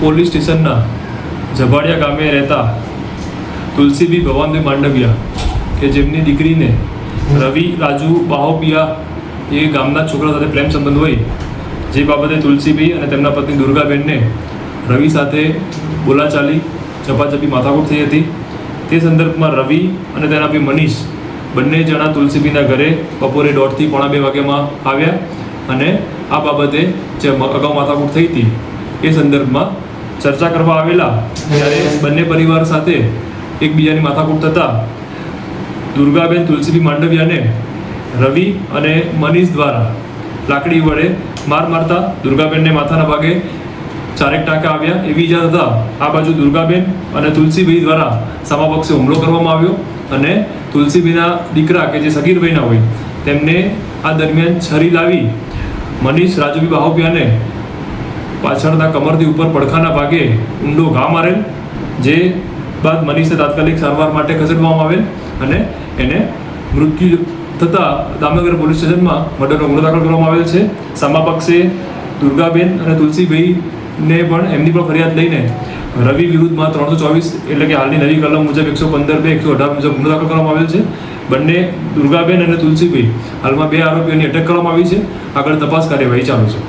Police સ્ટેશનના ઝભાડિયા ગામે રહેતા તુલસીબી ભવાનભાઈ માંડવિયા કે જેમની દીકરીને રવિ, રાજુ બાહોપિયા એ ગામના છોકરા સાથે પ્રેમ સંબંધ હોય, જે બાબતે તુલસીબી અને તેમના પત્ની દુર્ગાબેનને રવિ સાથે બોલાચાલી ચપાચપી માથાકૂટ થઈ હતી. તે સંદર્ભમાં રવિ અને તેના ભાઈ મનીષ બંને જણા તુલસીબીના ઘરે બપોરે દોઢથી પોણા બે વાગ્યામાં આવ્યા અને આ બાબતે જે અગાઉ માથાકૂટ થઈ હતી, એ સંદર્ભમાં ચર્ચા કરવા આવેલા ત્યારે બંને પરિવાર સાથે એકબીજાની માથાકૂટ થતાં દુર્ગાબેન તુલસીબી માંડવિયાને રવિ અને મનીષ દ્વારા લાકડી વડે માર મારતા દુર્ગાબેનને માથાના ભાગે ચારેક ટાંકા આવ્યા. એવી ઈજા થતાં આ બાજુ દુર્ગાબેન અને તુલસીભાઈ દ્વારા સમાપક્ષે હુમલો કરવામાં આવ્યો અને તુલસીભાઈના દીકરા કે જે સગીરભાઈના હોય તેમને આ દરમિયાન છરી લાવી મનીષ રાજુભાઈ બાહોપિયાને પાછળના કમરથી ઉપર પડખાના ભાગે ઊંડો ઘા મારેલ, જે બાદ મનીષને તાત્કાલિક સારવાર માટે ખસેડવામાં આવેલ અને એને મૃત્યુ થતાં દામનગર પોલીસ સ્ટેશનમાં મર્ડરનો ગુનો દાખલ કરવામાં આવેલ છે. સામા પક્ષે દુર્ગાબેન અને તુલસીભાઈને પણ એમની પણ ફરિયાદ લઈને રવિ વિરુદ્ધમાં ત્રણસો ચોવીસ એટલે કે હાલની નવી કલમ મુજબ એકસો પંદર બે, એકસો અઢાર મુજબ ગુનો દાખલ કરવામાં આવેલ છે. બંને દુર્ગાબેન અને તુલસીભાઈ હાલમાં બે આરોપીઓની અટક કરવામાં આવી છે. આગળ તપાસ કાર્યવાહી ચાલુ છે.